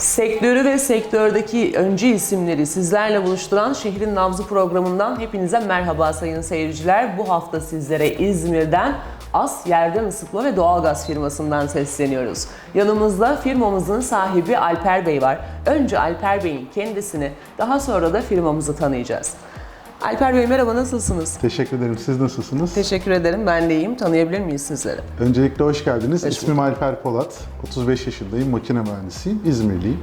Sektörü ve sektördeki öncü isimleri sizlerle buluşturan Şehrin Nabzı programından hepinize merhaba sayın seyirciler. Bu hafta sizlere İzmir'den As Yerden Isıtma ve Doğalgaz firmasından sesleniyoruz. Yanımızda firmamızın sahibi Alper Bey var. Önce Alper Bey'in kendisini, daha sonra da firmamızı tanıyacağız. Alper Bey merhaba nasılsınız? Teşekkür ederim. Siz nasılsınız? Teşekkür ederim ben de iyiyim. Tanıyabilir miyiz sizleri? Öncelikle hoş geldiniz. Hoş İsmim Alper Polat. 35 yaşındayım. Makine mühendisiyim. İzmirliyim.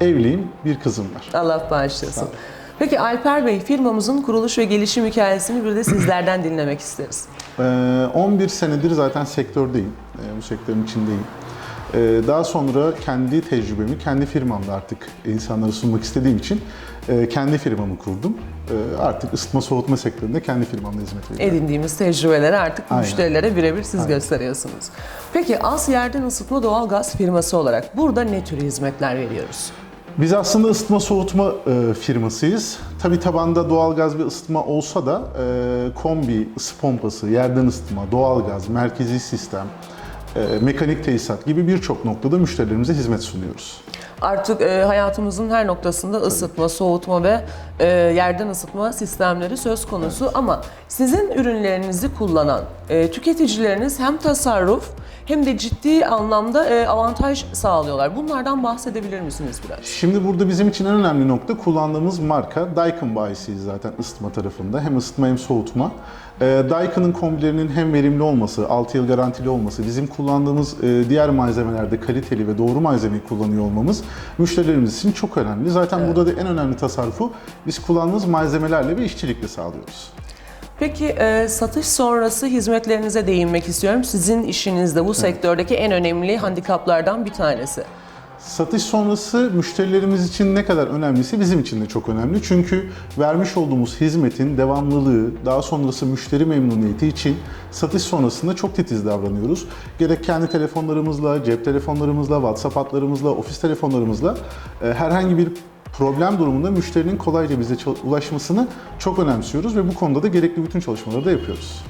Evliyim. Bir kızım var. Allah bağışlasın. Peki Alper Bey firmamızın kuruluş ve gelişim hikayesini bir de sizlerden dinlemek isteriz. Ee, 11 senedir zaten sektördeyim. Ee, bu sektörün içindeyim. Ee, daha sonra kendi tecrübemi, kendi firmamda artık insanlara sunmak istediğim için e, kendi firmamı kurdum. Ee, artık ısıtma soğutma sektöründe kendi firmamda hizmet veriyorum. Edindiğimiz tecrübeleri artık Aynen. müşterilere birebir siz Aynen. gösteriyorsunuz. Peki As Yerden Isıtma Doğalgaz firması olarak burada ne tür hizmetler veriyoruz? Biz aslında ısıtma soğutma e, firmasıyız. Tabi tabanda doğalgaz ve ısıtma olsa da e, kombi, ısı pompası, yerden ısıtma, doğalgaz, merkezi sistem, mekanik tesisat gibi birçok noktada müşterilerimize hizmet sunuyoruz. Artık e, hayatımızın her noktasında ısıtma, soğutma ve e, yerden ısıtma sistemleri söz konusu. Ama sizin ürünlerinizi kullanan e, tüketicileriniz hem tasarruf hem de ciddi anlamda e, avantaj sağlıyorlar. Bunlardan bahsedebilir misiniz biraz? Şimdi burada bizim için en önemli nokta kullandığımız marka Daikin bayisiyiz zaten ısıtma tarafında. Hem ısıtma hem soğutma. E, Daikin'in kombilerinin hem verimli olması, 6 yıl garantili olması, bizim kullandığımız e, diğer malzemelerde kaliteli ve doğru malzemeyi kullanıyor olmamız müşterilerimiz için çok önemli. Zaten burada da en önemli tasarrufu biz kullandığımız malzemelerle ve işçilikle sağlıyoruz. Peki e, satış sonrası hizmetlerinize değinmek istiyorum. Sizin işinizde bu sektördeki en önemli handikaplardan bir tanesi. Satış sonrası müşterilerimiz için ne kadar önemliyse bizim için de çok önemli. Çünkü vermiş olduğumuz hizmetin devamlılığı, daha sonrası müşteri memnuniyeti için satış sonrasında çok titiz davranıyoruz. Gerek kendi telefonlarımızla, cep telefonlarımızla, WhatsApp hatlarımızla, ofis telefonlarımızla e, herhangi bir problem durumunda müşterinin kolayca bize ulaşmasını çok önemsiyoruz ve bu konuda da gerekli bütün çalışmaları da yapıyoruz.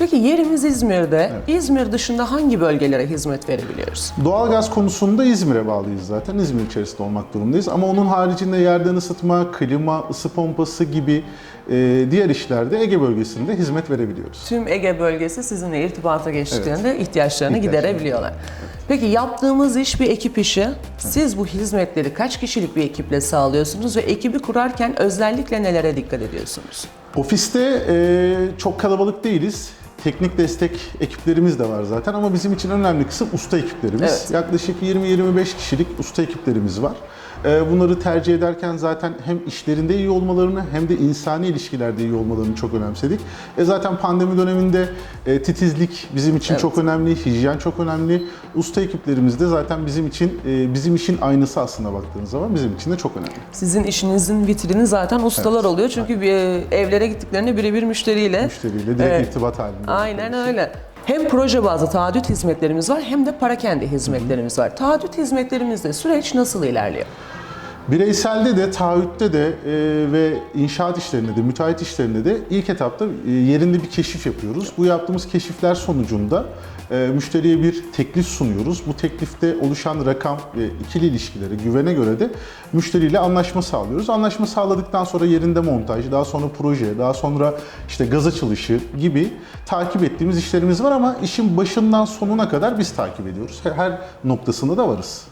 Peki yerimiz İzmir'de. İzmir dışında hangi bölgelere hizmet verebiliyoruz? Doğalgaz konusunda İzmir'e bağlıyız zaten. İzmir içerisinde olmak durumundayız. Ama onun haricinde yerden ısıtma, klima, ısı pompası gibi e, diğer işlerde Ege bölgesinde hizmet verebiliyoruz. Tüm Ege bölgesi sizinle irtibata geçtiklerinde ihtiyaçlarını İhtiyaçlarını giderebiliyorlar. Peki yaptığımız iş bir ekip işi. Siz bu hizmetleri kaç kişilik bir ekiple sağlıyorsunuz ve ekibi kurarken özellikle nelere dikkat ediyorsunuz? Ofiste e, çok kalabalık değiliz. Teknik destek ekiplerimiz de var zaten ama bizim için önemli kısım usta ekiplerimiz. Evet. Yaklaşık 20-25 kişilik usta ekiplerimiz var. E, Bunları tercih ederken zaten hem işlerinde iyi olmalarını hem de insani ilişkilerde iyi olmalarını çok önemsedik. E zaten pandemi döneminde e, titizlik bizim için Evet. çok önemli, hijyen çok önemli. Usta ekiplerimiz de zaten bizim için e, bizim işin aynısı aslında baktığınız zaman bizim için de çok önemli. Sizin işinizin vitrini zaten ustalar oluyor. Çünkü bir, e, evlere gittiklerinde birebir müşteriyle Müşteriyle direkt Evet. irtibat halinde. Aynen öyle. Hem proje bazlı taahhüt hizmetlerimiz var hem de parakende hizmetlerimiz var. Taahhüt hizmetlerimizde süreç nasıl ilerliyor? Bireyselde de, taahhütte de e, ve inşaat işlerinde de, müteahhit işlerinde de ilk etapta e, yerinde bir keşif yapıyoruz. Bu yaptığımız keşifler sonucunda e, müşteriye bir teklif sunuyoruz. Bu teklifte oluşan rakam ve ikili ilişkileri, güvene göre de müşteriyle anlaşma sağlıyoruz. Anlaşma sağladıktan sonra yerinde montaj, daha sonra proje, daha sonra işte gaz açılışı gibi takip ettiğimiz işlerimiz var ama işin başından sonuna kadar biz takip ediyoruz. Her noktasında da varız.